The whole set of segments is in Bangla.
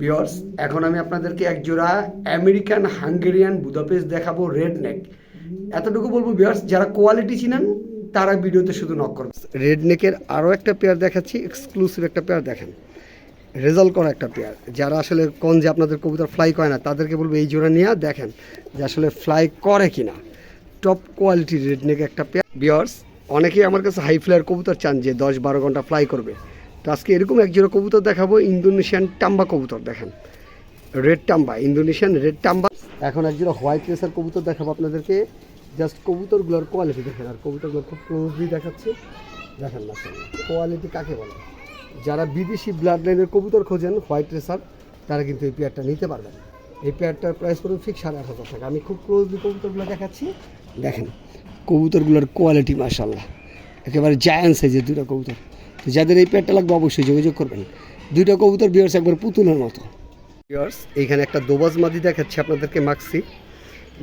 বিয়র্স এখন আমি আপনাদেরকে এক জোড়া আমেরিকান হাঙ্গেরিয়ান বুদাপেস্ট দেখাবো রেড নেক এতটুকু বলব বিয়ার্স যারা কোয়ালিটি চিনেন, তারা ভিডিওতে শুধু নক করবে রেড নেকের আরও একটা পেয়ার দেখাচ্ছি এক্সক্লুসিভ একটা পেয়ার দেখেন। রেজাল্ট করা একটা পেয়ার যারা আসলে কোন যে আপনাদের কবুতর ফ্লাই করে না, তাদেরকে বলব এই জোড়া নিয়ে দেখেন যে আসলে ফ্লাই করে কি না টপ কোয়ালিটি রেড নেক একটা পেয়ার বিয়ার্স অনেকেই আমার কাছে হাই ফ্লায়ার কবুতর চান যে দশ বারো ঘণ্টা ফ্লাই করবে। তো আজকে এরকম এক জোড়া কবুতর দেখাবো, ইন্দোনেশিয়ান টাম্বা কবুতর, দেখেন। রেড টাম্বা, ইন্দোনেশিয়ান রেড টাম্বা। এখন এক জোড়া হোয়াইট রেসার কবুতর দেখাবো আপনাদেরকে। জাস্ট কবুতরগুলোর কোয়ালিটি দেখেন, আর কবুতরগুলো খুব ক্লোজলি দেখাচ্ছে। দেখেন না কোয়ালিটি কাকে বলে? যারা বিদেশি ব্লাড লাইনের কবুতর খোঁজেন, হোয়াইট রেসার, তারা কিন্তু এই পেয়ারটা নিতে পারবেন। এই পেয়ারটার প্রাইস পড়বে ফিক্স সাড়ে আট হাজার টাকা। আমি খুব ক্লোজলি কবুতরগুলো দেখাচ্ছি। দেখেন, কবুতরগুলোর কোয়ালিটি মাশাল্লাহ একেবারে জায়ান্ট সাইজের দুটো কবুতর। যাদের এই পেয়ারটা লাগবে অবশ্যই যোগাযোগ করবেন। দুইটা কবুতর বিয়ার্স একবার পুতুলের মতো। বিয়ার্স এইখানে একটা দোবাজ মাদি দেখাচ্ছি আপনাদেরকে মাখছি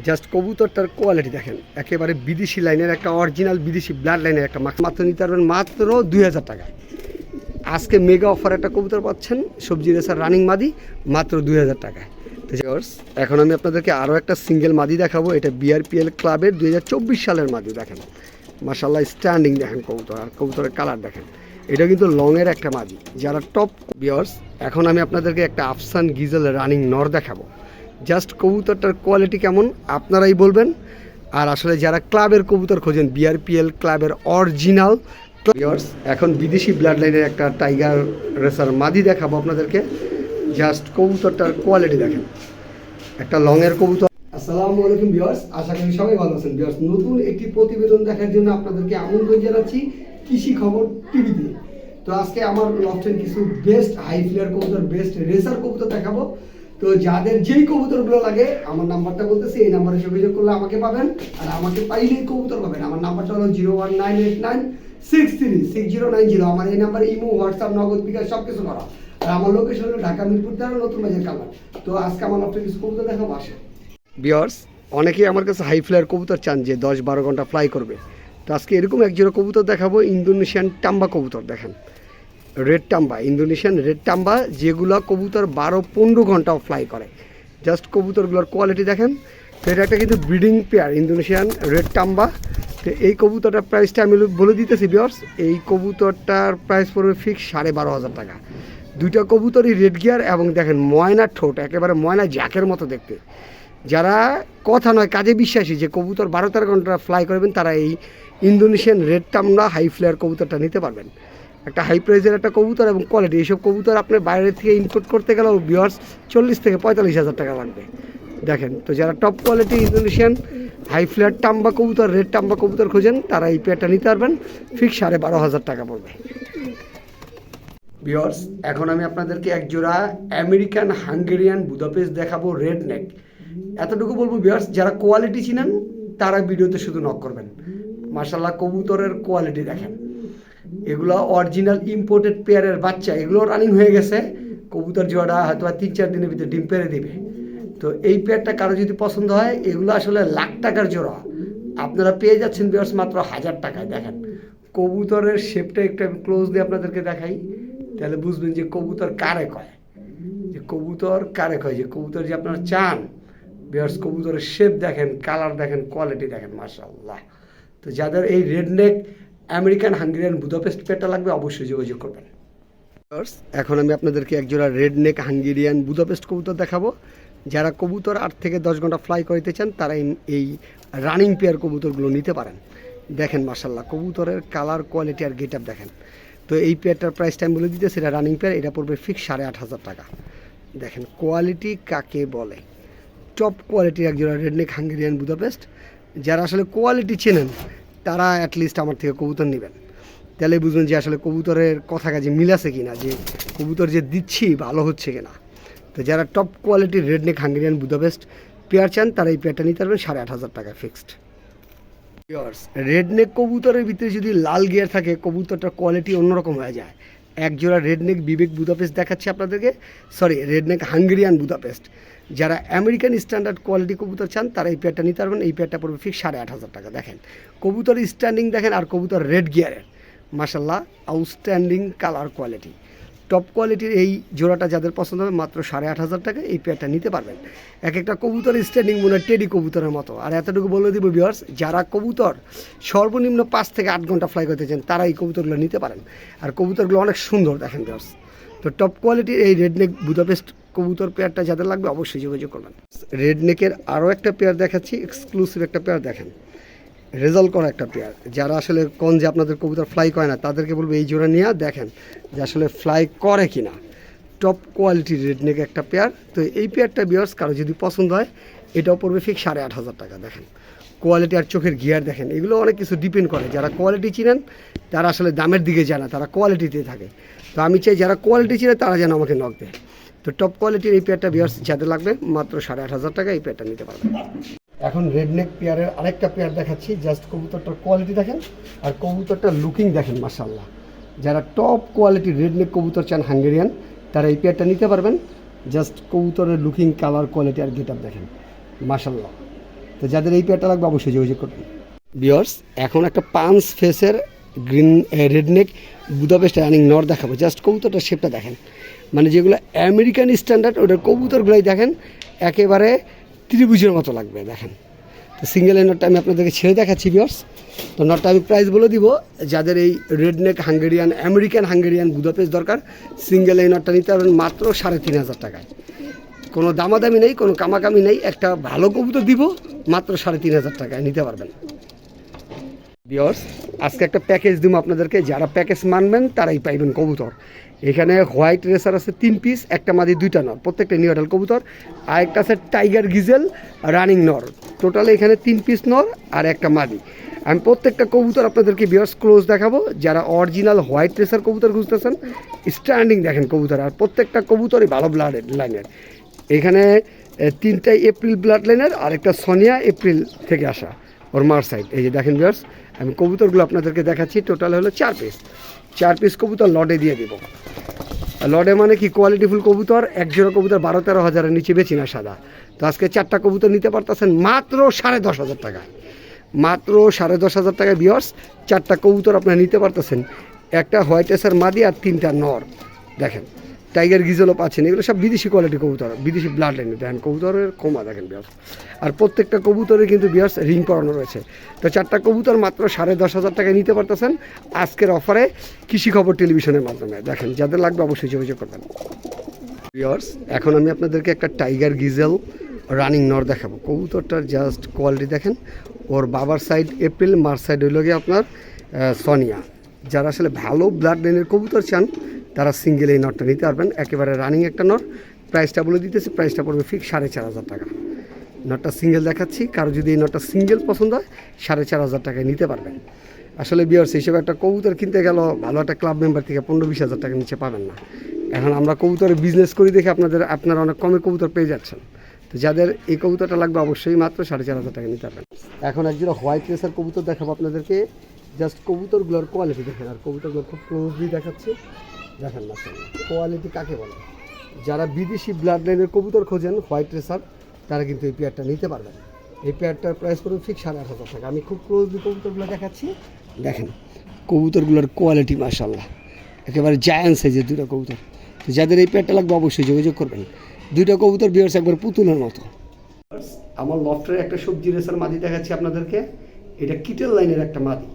জাস্ট কবুতরটার কোয়ালিটি দেখেন, একেবারে বিদেশি লাইনের একটা অরিজিনাল বিদেশি ব্লাড লাইনের একটা মাছ মাত্র নিতে পারবেন মাত্র দুই হাজার টাকা। আজকে মেগা অফার একটা কবুতর পাচ্ছেন, সবজি রেসার রানিং মাদি, মাত্র দুই হাজার টাকায় তো এখন আমি আপনাদেরকে আরও একটা সিঙ্গেল মাদি দেখাবো, এটা বিআরপিএল ক্লাবের দুই হাজার চব্বিশ সালের মাদি, দেখেন। মাসাল্লাহ স্ট্যান্ডিং দেখেন কবুতর, আর কবুতরের কালার দেখেন। এটা কিন্তু লংয়ের একটা মাদি যারা টপ বিয়ার্স এখন আমি আপনাদেরকে একটা আফসান গিজেল রানিং নর দেখাবো। জাস্ট কবুতরটার কোয়ালিটি কেমন, আপনারাই বলবেন। আর আসলে যারা ক্লাবের কবুতর খোঁজেন বিআরপিএল ক্লাবের অরিজিনাল ভিউয়ার্স এখন বিদেশি ব্লাড লাইনের একটা টাইগার রেসার মাদি দেখাবো আপনাদেরকে। জাস্ট কবুতরটার কোয়ালিটি দেখেন। একটা লংয়ের কবুতর। আসসালামু আলাইকুম ভিউয়ার্স আশা করি সবাই ভালো আছেন। ভিউয়ার্স নতুন একটি প্রতিবেদন দেখার জন্য আপনাদেরকে আমন্ত্রণ জানাচ্ছি। কৃষি খবর টিভিতে। তো আজকে আমার লফটের কিছু বেস্ট হাই ফ্লেয়ার কবুতর বেস্ট রেসার কবুতর দেখাবো। তো যাদের যেই কবুতরগুলো লাগে, আমার নাম্বারটা বলতেছি, এই নাম্বারে যোগাযোগ করলে আমাকে পাবেন। আর আমাকে পাইলেই কবুতর পাবেন। আমার নাম্বারটা হলো zero one nine eight nine six three six zero nine zero আমার এই নাম্বারে ইমো, হোয়াটসঅ্যাপ, নগদ বিকাশ সব কিছু করা। আর আমার লোকেশন হলো ঢাকা মিরপুর তেরো, নতুন বাজার কালার তো আজকে আমার লফটে কিছু কবুতর দেখাবো আসে বিয়ার্স অনেকেই আমার কাছে হাই ফ্লায়ার কবুতর চান যে দশ বারো ঘণ্টা ফ্লাই করবে। তো আজকে এরকম এক জোড়া কবুতর দেখাবো, ইন্দোনেশিয়ান টাম্বা কবুতর, দেখেন। রেড টাম্বা, ইন্দোনেশিয়ান রেড টাম্বা, যেগুলো কবুতর বারো পনেরো ঘন্টাও ফ্লাই করে। জাস্ট কবুতরগুলোর কোয়ালিটি দেখেন। তো এটা একটা কিন্তু ব্রিডিং পেয়ার ইন্দোনেশিয়ান রেড টাম্বা। তো এই কবুতরটার প্রাইসটা আমি বলে দিতেছি বিয়ার্স এই কবুতরটার প্রাইস পড়বে ফিক্স সাড়ে বারো হাজার টাকা। দুইটা কবুতরই রেড গিয়ার এবং দেখেন ময়না ঠোঁট, একেবারে ময়না জ্যাকের মতো দেখতে। যারা কথা নয়, কাজে বিশ্বাসী যে কবুতর বারো তেরো ঘণ্টা ফ্লাই করবেন, তারা এই ইন্দোনেশিয়ান রেড টামরা হাই ফ্লেয়ার কবুতরটা নিতে পারবেন। একটা হাই প্রাইসের একটা কবুতর এবং কোয়ালিটি এইসব কবুতর আপনার বাইরে থেকে ইনপুট করতে গেলেও বিয়ার্স চল্লিশ থেকে পঁয়তাল্লিশ হাজার টাকা লাগবে। দেখেন, তো যারা top quality Indonesian high flyer টাম্বা কবুতর রেড টাম্বা কবুতর খোঁজেন, তারা এই পেয়ারটা নিতে পারবেন। ফিক্স সাড়ে বারো হাজার টাকা পড়বে। বিয়ার্স এখন আমি আপনাদেরকে একজোড়া আমেরিকান হাঙ্গেরিয়ান বুদাপেস্ট দেখাবো রেড নেক এতটুকু বলব বিয়ার্স যারা কোয়ালিটি চিনেন, তারা ভিডিওতে শুধু নক করবেন। মার্শাল্লাহ কবুতরের কোয়ালিটি দেখেন। এগুলো অরিজিনাল ইম্পোর্টেড পেয়ারের বাচ্চা, এগুলো রানিং হয়ে গেছে। কবুতর জোড়া হয়তো তিন চার দিনের ভিতরে ডিম পেরে দিবে। তো এই পেয়ারটা কারও যদি পছন্দ হয়, এগুলো আসলে লাখ টাকার জোড়া। আপনারা পেয়ে যাচ্ছেন বিয়ার্স মাত্র হাজার টাকায়, দেখেন। কবুতরের শেপটা একটু আমি ক্লোজ দিয়ে আপনাদেরকে দেখাই। তাহলে বুঝবেন যে কবুতর কারে কয়। যে কবুতর কারে কয়, যে কবুতর যে আপনারা চান বিয়ার্স কবুতরের শেপ দেখেন কালার দেখেন কোয়ালিটি দেখেন মার্শাল্লাহ তো যাদের এই red neck American Hungarian Budapest পেটা লাগবে, অবশ্যই যোগাযোগ করবেন। এখন আমি আপনাদেরকে একজোড়া রেড নেক হাঙ্গেরিয়ান বুদাপেস্ট কবুতর দেখাবো। যারা কবুতর আট থেকে দশ ঘণ্টা ফ্লাই করতে চান, তারা এই- রানিং পেয়ার কবুতরগুলো নিতে পারেন। দেখেন মার্শাল্লাহ কবুতরের কালার কোয়ালিটি আর গেট দেখেন। তো এই পেয়ারটার প্রাইস টাইম বলে দিতে সেটা রানিং পেয়ার এটা পড়বে ফিক্স সাড়ে আট হাজার টাকা। দেখেন কোয়ালিটি কাকে বলে? টপ কোয়ালিটির একজোড়া রেডনেক হাঙ্গেরিয়ান বুদাপেস্ট যারা আসলে কোয়ালিটি চেনেন, তারা অ্যাটলিস্ট আমার থেকে কবুতর নেবেন। তাহলে বুঝবেন যে আসলে কবুতরের কথা কাজে মিলাছে কিনা, যে কবুতর যে দিচ্ছি ভালো হচ্ছে কি না তো যারা টপ কোয়ালিটির রেডনেক হাঙ্গেরিয়ান বুদাপেস্ট পেয়ার চান, তারা এই পেয়ারটা নিতে পারবেন, সাড়ে আট হাজার টাকা ফিক্সড রেডনেক কবুতরের ভিতরে যদি লাল গিয়ার থাকে, কবুতরটার কোয়ালিটি অন্যরকম হয়ে যায়। এক জোড়া রেডনেক বিবেক বুদাপেস্ট দেখাচ্ছি আপনাদেরকে। সরি রেডনেক হাঙ্গেরিয়ান বুদাপেস্ট যারা আমেরিকান স্ট্যান্ডার্ড কোয়ালিটি কবুতর চান, তারা এই পেয়ারটা নিতে পারবেন। এই পেয়ারটা পড়বে ফিক্স সাড়ে আট হাজার টাকা। দেখেন কবুতর স্ট্যান্ডিং দেখেন আর কবুতর রেড গিয়ারের মাসাল্লাহ আউটস্ট্যান্ডিং কালার কোয়ালিটি টপ কোয়ালিটির এই জোড়াটা যাদের পছন্দ হবে, মাত্র সাড়ে আট হাজার টাকা এই পেয়ারটা নিতে পারবেন। এক একটা কবুতর স্ট্যান্ডিং মনে হয় টেডি কবুতরের মতো। আর এতটুকু বলে দিব ভিউয়ার্স যারা কবুতর সর্বনিম্ন পাঁচ থেকে আট ঘণ্টা ফ্লাই করতে চান, তারা এই কবুতরগুলো নিতে পারেন। আর কবুতরগুলো অনেক সুন্দর, দেখেন ভিউয়ার্স তো টপ কোয়ালিটির এই রেডনেক বুদাপেস্ট কবুতর পেয়ারটা যাদের লাগবে, অবশ্যই যোগাযোগ করবেন। রেডনেকের আরও একটা পেয়ার দেখাচ্ছি এক্সক্লুসিভ একটা পেয়ার দেখেন। রেজাল্ট করা একটা পেয়ার যারা আসলে কোন যে আপনাদের কবুতর ফ্লাই করে না, তাদেরকে বলব এই জোড়া নিয়ে দেখেন যে আসলে ফ্লাই করে কি না টপ কোয়ালিটির রেডনেক একটা পেয়ার তো এই পেয়ারটা বিয়ার্স কারও যদি পছন্দ হয়, এটাও পড়বে ঠিক সাড়ে আট হাজার টাকা, দেখেন। কোয়ালিটি আর চোখের গিয়ার দেখেন, এগুলো অনেক কিছু ডিপেন্ড করে। যারা কোয়ালিটি চিনেন, তারা আসলে দামের দিকে যায় না, তারা কোয়ালিটিতে থাকে। তো আমি চাই যারা কোয়ালিটি চিনে, তারা যেন আমাকে নক দেয়। তো টপ কোয়ালিটির এই পেয়ারটা বিয়ার্স যাদের লাগবে, মাত্র সাড়ে আট হাজার টাকা এই পেয়ারটা নিতে পারবেন। এখন রেডনেক পেয়ারের আরেকটা পেয়ার দেখাচ্ছি জাস্ট কবুতরটার কোয়ালিটি দেখেন আর কবুতরটার লুকিং দেখেন মাসাল্লাহ যারা টপ কোয়ালিটির রেডনেক কবুতর চান হাঙ্গেরিয়ান, তারা এই পেয়ারটা নিতে পারবেন। জাস্ট কবুতরের লুকিং কালার কোয়ালিটি আর গেট দেখেন মাসাল্লাহ তো যাদের এই পেয়ারটা লাগবে অবশ্যই যোগাযোগ করবেন। বিয়ার্স এখন একটা পাঁচ ফেসের গ্রিন রেডনেক বুদাপেস্ট রানিং নর দেখাবো। জাস্ট কবুতরটার শেপটা দেখেন। মানে যেগুলো আমেরিকান স্ট্যান্ডার্ড ওটার কবুতরগুলোই দেখেন, একেবারে ত্রিভুজের মতো লাগবে, দেখেন। তো সিঙ্গেল এই নটটা আমি আপনাদেরকে ছেড়ে দেখাচ্ছি বিয়ার্স তো নটটা আমি প্রাইস বলে দিব, যাদের এই redneck Hungarian American Hungarian Budapest দরকার সিঙ্গেল এই নটটা নিতে পারবেন মাত্র সাড়ে তিন হাজার টাকায়। কোনো দামাদামি নেই, কোনো কামাকামি নেই, একটা ভালো কবুতর দিব, মাত্র সাড়ে তিন হাজার টাকায় নিতে পারবেন। বিয়র্স আজকে একটা প্যাকেজ দিব আপনাদেরকে, যারা প্যাকেজ মানবেন, তারাই পাইবেন কবুতর। এখানে হোয়াইট রেসার আছে তিন পিস, একটা মাদি, দুইটা নর, প্রত্যেকটা নিউডাল কবুতর। আর একটা আছে টাইগার গিজেল রানিং নর টোটাল এখানে তিন পিস নর আর একটা মাদি। আমি প্রত্যেকটা কবুতর আপনাদেরকে বিয়ার্স ক্লোজ দেখাবো, যারা অরিজিনাল হোয়াইট রেসার কবুতর খুঁজতেছেন স্ট্যান্ডিং দেখেন কবুতর, আর প্রত্যেকটা কবুতরই ভালো ব্লাড লাইনের এখানে তিনটাই এপ্রিল ব্লাড লাইনের আর একটা সোনিয়া এপ্রিল থেকে আসা, ওর মার সাইড এই যে দেখেন বিয়ার্স আমি কবুতরগুলো আপনাদেরকে দেখাচ্ছি টোটাল হলো চার পিস চার পিস কবুতর লডে দিয়ে দিব। লডে মানে কি কোয়ালিটিফুল কবুতর, এক জোড়া কবুতর বারো তেরো হাজারের নিচে বেচি না সাদা। তো আজকে চারটা কবুতর নিতে পারতেছেন মাত্র সাড়ে দশ হাজার টাকা। মাত্র সাড়ে দশ হাজার টাকায় বিয়র্স চারটা কবুতর আপনারা নিতে পারতেছেন। একটা হোয়াইট এসের মাদি আর তিনটা নর। দেখেন টাইগার গিজলও পাচ্ছেন এগুলো সব বিদেশি কোয়ালিটি কবুতর, বিদেশি ব্লাড লাইনে দেখেন, কবুতরের কমা, দেখেন বিয়ার্স আর প্রত্যেকটা কবুতরে কিন্তু বিয়ার্স রিং পরানো রয়েছে। তো চারটা কবুতর মাত্র সাড়ে দশ হাজার টাকায় নিতে পারতেছেন আজকের অফারে কৃষি খবর টেলিভিশনের মাধ্যমে। দেখেন, যাদের লাগবে অবশ্যই যোগাযোগ করবেন। ভিওর্স এখন আমি আপনাদেরকে একটা টাইগার গিজেল রানিং নর দেখাবো। কবুতরটার জাস্ট কোয়ালিটি দেখেন, ওর বাবার সাইড এপ্রিল মার সাইড হইল গিয়ে আপনার সোনিয়া যারা আসলে ভালো ব্লাড লাইনের কবুতর চান তারা সিঙ্গেল এই নটটা নিতে পারবেন। একেবারে রানিং একটা নট। প্রাইসটা বলে দিতেছি প্রাইসটা পড়বে ফিক্স সাড়ে চার হাজার টাকা। নটটা সিঙ্গেল দেখাচ্ছি, কারও যদি এই নটটা সিঙ্গেল পছন্দ হয়, সাড়ে চার হাজার টাকায় নিতে পারবেন। আসলে বিয়ার্স হিসেবে একটা কবুতর কিনতে গেল, ভালো একটা ক্লাব মেম্বার থেকে পনেরো বিশ হাজার টাকা নিচে পাবেন না। এখন আমরা কবুতরের বিজনেস করি দেখে আপনাদের, আপনারা অনেক কমে কবুতর পেয়ে যাচ্ছেন। তো যাদের এই কবুতরটা লাগবে, অবশ্যই মাত্র সাড়ে চার হাজার টাকা নিতে পারবেন। এখন একজোড়া হোয়াইট রেসার কবুতর দেখাবো আপনাদেরকে। জাস্ট কবুতরগুলোর কোয়ালিটি দেখেন, আর কবুতরগুলো খুব ক্লোজলি দেখাচ্ছি। দেখেন না কোয়ালিটি কাকে বলে? যারা বিদেশি ব্লাড লাইনের কবুতর খোঁজেন হোয়াইট রেসার তারা কিন্তু এই পেয়ারটা নিতে পারবেন। এই পেয়ারটার প্রাইস পড়বে ঠিক সাড়ে আট হাজার টাকা। আমি খুব ক্লোজলি কবুতরগুলো দেখাচ্ছি। দেখেন, কবুতরগুলোর কোয়ালিটি মাশাল্লাহ একেবারে জায়ান্ট সাইজের দুটো কবুতর। তো যাদের এই পেয়ারটা লাগবে, অবশ্যই যোগাযোগ করবেন। দুইটা কবুতর বিয়ার্স একবার পুতুলের মতো। আমার লফটের একটা সবজি রেসার মাদি দেখাচ্ছি আপনাদেরকে। এটা কিটেল লাইনের একটা মাদি।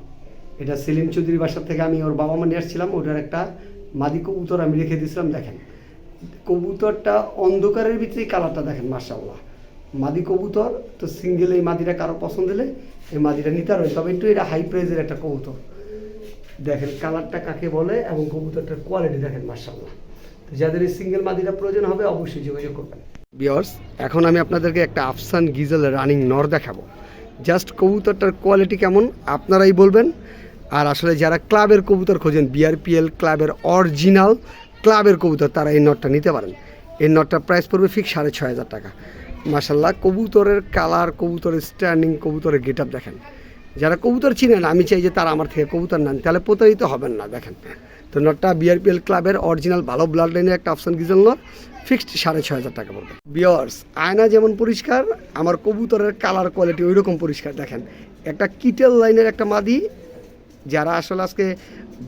এটা সেলিম চৌধুরী বাসার থেকে আমি ওর বাবা মা নিয়ে আসছিলাম। ওটার একটা মাদি কবুতর আমি রেখে দিয়েছিলাম, দেখেন। কবুতরটা অন্ধকারের ভিতরেই কালারটা দেখেন মার্শাল্লাহ মাদি কবুতর, তো সিঙ্গেল এই মাদিটা কারও পছন্দ হলে এই মাদিটা নিতে পারবে। তবে একটু এটা হাই প্রাইজের একটা কবুতর। দেখেন, কালারটা কাকে বলে এবং কবুতরটার কোয়ালিটি দেখেন মার্শাল্লাহ তো যাদের এই সিঙ্গেল মাদিটা প্রয়োজন হবে, অবশ্যই যোগাযোগ করবেন। বিয়ার্স এখন আমি আপনাদেরকে একটা আফসান গিজেল রানিং নর দেখাবো। জাস্ট কবুতরটার কোয়ালিটি কেমন, আপনারাই বলবেন। আর আসলে যারা ক্লাবের কবুতর খোঁজেন বিআরপিএল ক্লাবের অরিজিনাল ক্লাবের কবুতর, তারা এই নটটা নিতে পারেন। এই নটটার প্রাইস পড়বে ফিক্স সাড়ে ছয় হাজার টাকা। মাসাল্লাহ কবুতরের কালার কবুতরের স্ট্যান্ডিং কবুতরের গেট আপ দেখেন। যারা কবুতর চিনেন, আমি চাই যে তারা আমার থেকে কবুতর নেন, তাহলে প্রতারিত হবেন না, দেখেন। তো নটটা বিআরপিএল ক্লাবের অরিজিনাল ভালো ব্লাড লাইনের একটা অপশন গিজেল নট ফিক্সড সাড়ে ছয় হাজার টাকা পড়বে। বিয়ার্স আয়না যেমন পরিষ্কার, আমার কবুতরের কালার কোয়ালিটি ওই রকম পরিষ্কার, দেখেন। একটা কিটেল লাইনের একটা মাদি যারা আসলে আজকে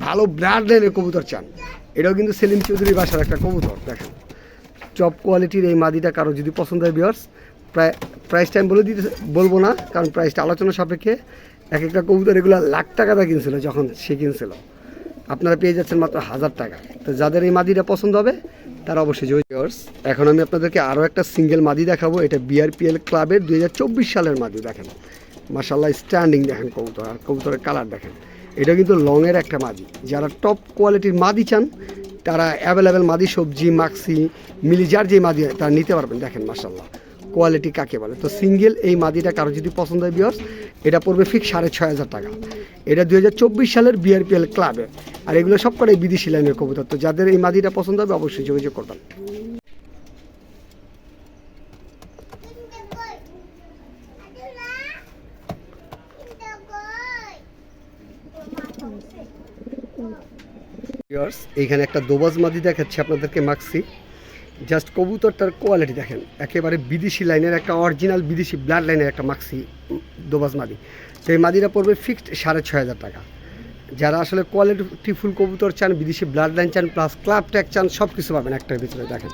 ভালো লাইনের কবুতর চান, এটাও কিন্তু সেলিম চৌধুরী বাসার একটা কবুতর, দেখেন। টপ কোয়ালিটির এই মাদিটা কারও যদি পছন্দ হয় বিয়ার্স প্রায় প্রাইসটা আমি বলে দিতে বলব না, কারণ প্রাইসটা আলোচনা সাপেক্ষে এক একটা কবুতর এগুলো লাখ টাকা দা কিনছিল, যখন সে কিনছিল। আপনারা পেয়ে যাচ্ছেন মাত্র হাজার টাকা। তো যাদের এই মাদিটা পছন্দ হবে, তারা অবশ্যই জয় ভিউয়ার্স এখন আমি আপনাদেরকে আরও একটা সিঙ্গেল মাদি দেখাবো। এটা বিআরপিএল ক্লাবের দুই হাজার চব্বিশ সালের মাদি, দেখেন। মাসাল্লাহ স্ট্যান্ডিং দেখেন কবুতর, আর কবুতরের কালার দেখেন। এটা কিন্তু লংয়ের একটা মাদি। যারা টপ কোয়ালিটির মাদি চান, তারা অ্যাভেলেবেল মাদি, সবজি মাক্সি মিলিজার যে মাদি তারা নিতে পারবেন, দেখেন মাসাল্লাহ কোয়ালিটি কাকে বলে? তো সিঙ্গেল এই মাদিটা কারও যদি পছন্দ হয় বিয়ার্স এটা পড়বে ফিক্স সাড়ে ছয় হাজার টাকা। এটা দু হাজার চব্বিশ সালের বিআরপিএল ক্লাবে আর এগুলো সব বিদেশি লাইনের কবুতর। তো যাদের এই মাদিটা পছন্দ হবে, অবশ্যই যোগাযোগ করবেন। ভিউয়ার্স এইখানে একটা দোবাজ মাদি দেখাচ্ছি আপনাদেরকে মাখছি জাস্ট কবুতরটার কোয়ালিটি দেখেন, একেবারে বিদেশি লাইনের একটা অরিজিনাল বিদেশি ব্লাড লাইনের একটা মাক্সি দোবাজ মাদি। তো এই মাদিটা পড়বে ফিক্সড সাড়ে ছয় হাজার টাকা। যারা আসলে কোয়ালিটি ফুল কবুতর চান, বিদেশি ব্লাড লাইন চান প্লাস ক্লাব ট্যাগ চান সব কিছু পাবেন একটার ভিতরে, দেখেন।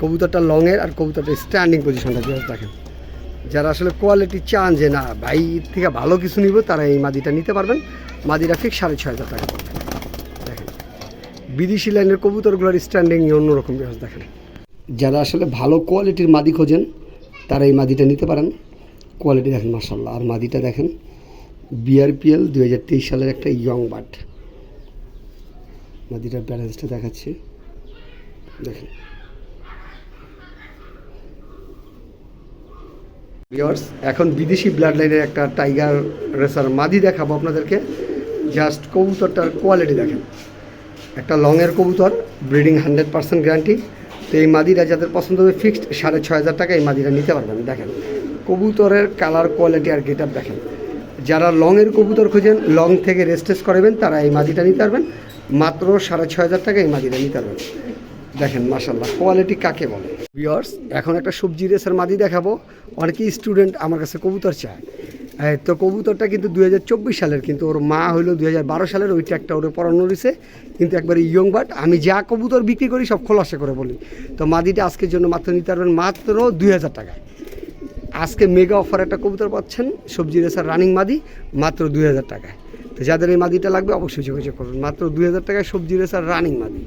কবুতরটা লংয়ের আর কবুতরটা স্ট্যান্ডিং পজিশনটা দেখেন। যারা আসলে কোয়ালিটি চান যে না, ভাই থেকে ভালো কিছু নিব, তারা এই মাদিটা নিতে পারবেন। মাদিটা ফিক্স সাড়ে ছয় হাজার টাকা। বিদেশি লাইনের কবুতরগুলোর স্ট্যান্ডিং অন্যরকম বিহাস দেখেন। যারা আসলে ভালো কোয়ালিটির মাদি খোঁজেন, তারা এই মাদিটা নিতে পারেন। কোয়ালিটি দেখেন মার্শাল্লাহ আর মাদিটা দেখেন বিআরপিএল দু হাজার তেইশ সালের একটা ইয়ং বাট মাদিটার ব্যালেন্সটা দেখাচ্ছি। দেখেন। ভিওর্স এখন বিদেশি ব্লাড লাইনের একটা টাইগার রেসার মাদি দেখাবো আপনাদেরকে। জাস্ট কবুতরটার কোয়ালিটি দেখেন। একটা লংয়ের কবুতর ব্রিডিং হান্ড্রেড পার্সেন্ট গ্যারান্টি তো এই মাদিরা যাদের পছন্দ হবে ফিক্সড সাড়ে ছয় হাজার টাকা এই মাদিরা নিতে পারবেন দেখেন, কবুতরের কালার কোয়ালিটি আর গেট দেখেন। যারা লংয়ের কবুতর খুঁজেন লং থেকে রেস্টেস করাবেন, তারা এই মাদিটা নিতে পারবেন। মাত্র সাড়ে ছয় হাজার টাকা এই মাদিটা নিতে পারবেন। দেখেন মাসাল্লাহ কোয়ালিটি কাকে বলে? ভিওর্স এখন একটা সবজি রেসের মাদি দেখাবো। অনেকেই স্টুডেন্ট আমার কাছে কবুতর চায়। এই, তো কবুতরটা কিন্তু দুই হাজার চব্বিশ সালের, কিন্তু ওর মা হলো দুই হাজার বারো সালের ওইটা একটা ওর পড়ানো রয়েছে কিন্তু একবারে ইয়ং বাট আমি যা কবুতর বিক্রি করি সব খোলাসা করে বলি। তো মাদিটা আজকের জন্য মাত্র নিতে পারবেন মাত্র দুই হাজার টাকায় আজকে মেগা অফার একটা কবুতর পাচ্ছেন, সবজি রেসার রানিং মাদি, মাত্র দুই হাজার টাকায়। তো যাদের এই মাদিটা লাগবে অবশ্যই যোগাযোগ করুন, মাত্র দুই হাজার টাকায় সবজি রেসার রানিং মাদি।